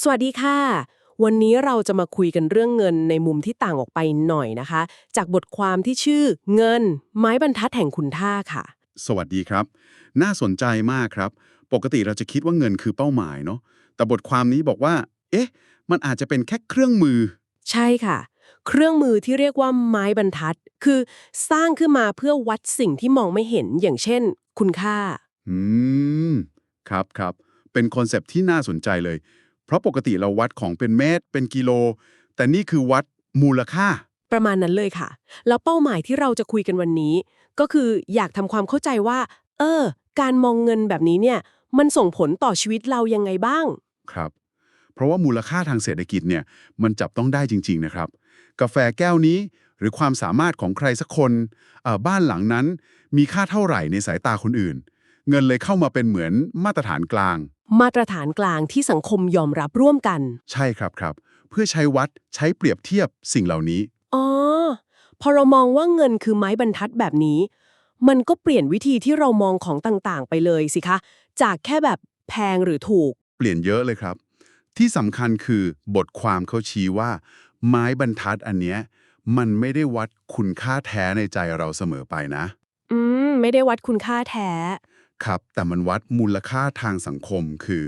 สวัสดีค่ะ วันนี้เราจะมาคุยกันเรื่องเงินในมุมที่ต่างออกไปหน่อยนะคะ จากบทความที่ชื่อเงิน ไม้บรรทัดแห่งคุณท่าค่ะ สวัสดีครับ น่าสนใจมากครับ ปกติเราจะคิดว่าเงินคือเป้าหมายเนาะแต่บทความนี้บอกว่า เอ๊ะ มันอาจจะเป็นแค่เครื่องมือ ใช่ค่ะ เครื่องมือที่เรียกว่าไม้บรรทัด คือ สร้างขึ้นมาเพื่อวัดสิ่งที่มองไม่เห็นอย่างเช่น คุณค่า อืม ครับครับเป็นคอนเซปต์ที่น่าสนใจเลย เพราะปกติเราวัดของเป็นเมตร เป็นกิโล แต่นี่คือวัดมูลค่า ประมาณนั้นเลยค่ะ แล้วเป้าหมายที่เราจะคุยกันวันนี้ ก็คืออยากทำความเข้าใจว่า เออ การมองเงินแบบนี้เนี่ย มันส่งผลต่อชีวิตเรายังไงบ้าง ครับ เพราะว่ามูลค่าทางเศรษฐกิจเนี่ยมันจับต้องได้จริง ๆ นะครับ กาแฟแก้วนี้หรือความสามารถของใครสักคนเอ่อบ้านหลังนั้นมีค่าเท่าไหร่ในสายตาคนอื่น เงินเลยเข้ามาเป็นเหมือนมาตรฐานกลาง มาตรฐานกลางที่สังคมยอมรับร่วมกัน ใช่ครับครับ เพื่อใช้วัดใช้เปรียบเทียบสิ่งเหล่านี้ อ๋อ พอเรามองว่าเงินคือไม้บรรทัดแบบนี้ มันก็เปลี่ยนวิธีที่เรามองของต่างๆ ไปเลยสิคะ จากแค่แบบแพงหรือถูก เปลี่ยนเยอะเลยครับ ที่สำคัญคือบทความเขาชี้ว่า ไม้บรรทัดอันเนี้ยมันไม่ได้วัดคุณค่าแท้ในใจเราเสมอไปนะ อืม ไม่ได้วัดคุณค่าแท้ ครับ แต่มันวัดมูลค่าทางสังคมคือ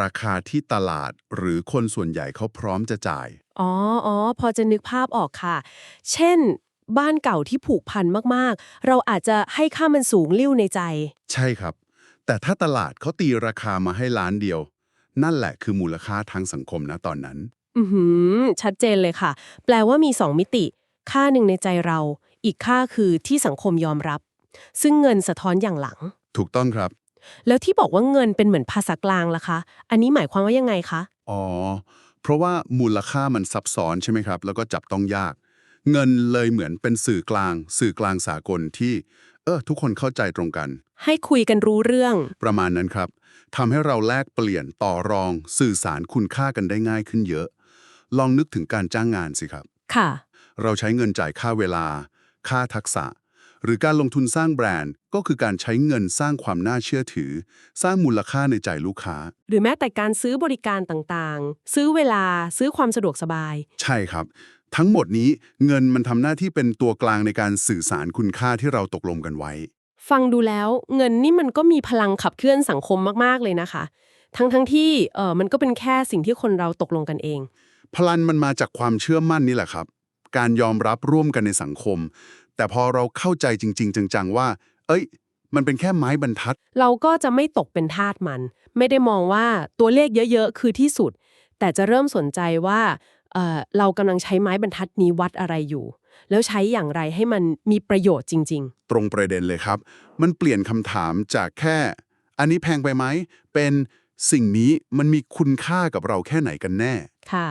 ราคาที่ตลาดหรือคนส่วนใหญ่เขาพร้อมจะจ่าย อ๋ออ๋อพอจะนึกภาพออกค่ะ เช่น บ้านเก่าที่ผูกพันมากๆ เราอาจจะให้ค่ามันสูงลิ่วในใจ ใช่ครับ แต่ถ้าตลาดเขาตีราคามาให้ล้านเดียว นั่นแหละคือมูลค่าทางสังคมนะตอนนั้น อือหือ ชัดเจนเลยค่ะ แปลว่ามีสองมิติ ค่าหนึ่งในใจเรา อีกค่าคือที่สังคมยอมรับ ซึ่งเงินสะท้อนอย่างหลัง ถูกต้องครับ แล้วที่บอกว่าเงินเป็นเหมือนภาษากลางล่ะคะ อันนี้หมายความว่ายังไงคะ อ๋อ เพราะว่ามูลค่ามันซับซ้อนใช่ไหมครับ แล้วก็จับต้องยาก เงินเลยเหมือนเป็นสื่อกลาง สื่อกลางสากลที่ เออทุกคนเข้าใจตรงกัน ให้คุยกันรู้เรื่อง ประมาณนั้นครับทำให้เราแลกเปลี่ยนต่อรอง สื่อสารคุณค่ากันได้ง่ายขึ้นเยอะ ลองนึกถึงการจ้างงานสิครับ ค่ะ เราใช้เงินจ่ายค่าเวลา ค่าทักษะ หรือการลงทุนสร้างแบรนด์ ก็คือการใช้เงินสร้างความน่าเชื่อถือ สร้างมูลค่าในใจลูกค้า หรือแม้แต่การซื้อบริการต่างๆ ซื้อเวลาซื้อความสะดวกสบาย ใช่ครับ ทั้งหมดนี้เงินมันทำหน้าที่เป็นตัวกลางในการสื่อสารคุณค่าที่เราตกลงกันไว้ ฟังดูแล้วเงินนี่มันก็มีพลังขับเคลื่อนสังคมมากๆเลยนะคะ ทั้งๆทที่เออมันก็เป็นแค่สิ่งที่คนเราตกลงกันเอง พลังมันมาจากความเชื่อมั่นนี่แหละครับ การยอมรับร่วมกันในสังคม แต่พอเราเข้าใจจริง ๆ จังๆว่า เอ้ย มันเป็นแค่ไม้บรรทัด เราก็จะไม่ตกเป็นทาสมัน ไม่ได้มองว่าตัวเลขเยอะๆ คือที่สุด แต่จะเริ่มสนใจว่าเอ่อเรากำลังใช้ไม้บรรทัดนี้วัดอะไรอยู่ แล้วใช้อย่างไรให้มันมีประโยชน์จริงตรงประเด็นเลยครับ มันเปลี่ยนคำถามจากแค่ อันนี้แพงไปไหมเป็นสิ่งนี้มันมีคุณค่ากับเราแค่ไหนกันแน่ๆค่ะ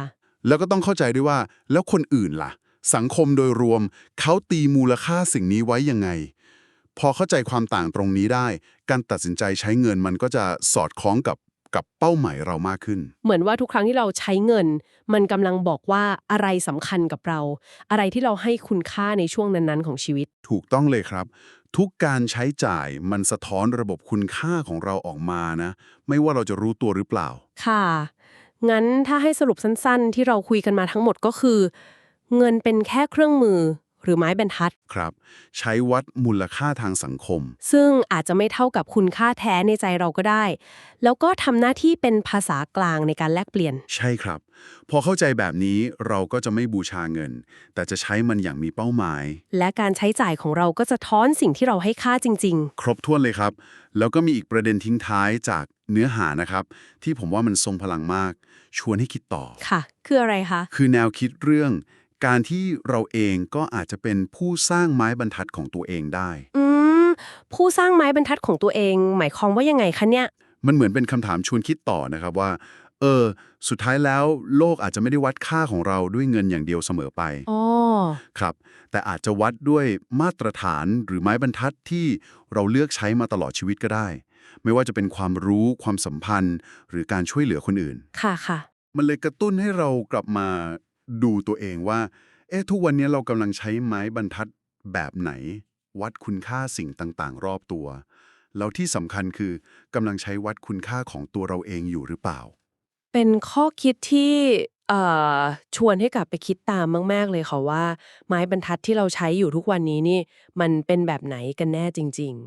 แล้วก็ต้องเข้าใจด้วยว่า แล้วคนอื่นล่ะ สังคมโดยรวม เขาตีมูลค่าสิ่งนี้ไว้ยังไง พอเข้าใจความต่างตรงนี้ได้ การตัดสินใจใช้เงินมันก็จะสอดคล้องกับกับเป้าหมายเรามากขึ้น เหมือนว่าทุกครั้งที่เราใช้เงิน มันกำลังบอกว่าอะไรสำคัญกับเรา อะไรที่เราให้คุณค่าในช่วงนั้นๆ ของชีวิต ถูกต้องเลยครับ ทุกการใช้จ่ายมันสะท้อนระบบคุณค่าของเราออกมานะ ไม่ว่าเราจะรู้ตัวหรือเปล่า ค่ะ งั้นถ้าให้สรุปสั้นๆ ที่เราคุยกันมาทั้งหมดก็คือ เงินเป็นแค่เครื่องมือ หรือไม้บรรทัด ครับ ใช้วัดมูลค่าทางสังคม ซึ่งอาจจะไม่เท่ากับคุณค่าแท้ในใจเราก็ได้ แล้วก็ทำหน้าที่เป็นภาษากลางในการแลกเปลี่ยน ใช่ครับ พอเข้าใจแบบนี้เราก็จะไม่บูชาเงิน แต่จะใช้มันอย่างมีเป้าหมาย และการใช้จ่ายของเราก็จะท้อนสิ่งที่เราให้ค่าจริง ครบถ้วนเลยครับ แล้วก็มีอีกประเด็นทิ้งท้ายจากเนื้อหานะครับ ที่ผมว่ามันทรงพลังมาก ชวนให้คิดต่อ ๆ ค่ะ คืออะไรคะ คือแนวคิดเรื่อง การที่เราเองก็อาจจะเป็นผู้สร้างไม้บรรทัดของตัวเองได้ อืม ผู้สร้างไม้บรรทัดของตัวเอง หมายความว่ายังไงคะเนี่ย มันเหมือนเป็นคำถามชวนคิดต่อนะครับว่า เออ สุดท้ายแล้วโลกอาจจะไม่ได้วัดค่าของเราด้วยเงินอย่างเดียวเสมอไปอ๋อครับ แต่อาจจะวัดด้วยมาตรฐานหรือไม้บรรทัดที่เราเลือกใช้มาตลอดชีวิตก็ได้ ไม่ว่าจะเป็นความรู้ความสัมพันธ์ หรือการช่วยเหลือคนอื่น ค่ะค่ะมันเลยกระตุ้นให้เรากลับมา ดูตัวเองว่า เอ๊ะทุกวันนี้เรากำลังใช้ไม้บรรทัดแบบไหน วัดคุณค่าสิ่งต่างๆ รอบตัว แล้วที่สำคัญคือกำลังใช้วัดคุณค่าของตัวเราเองอยู่หรือเปล่า เป็นข้อคิดที่อ่อชวนให้กลับไปคิดตามมาก ๆ เลยค่ะว่า ไม้บรรทัดที่เราใช้อยู่ทุกวันนี้นี่ มันเป็นแบบไหนกันแน่จริง ๆ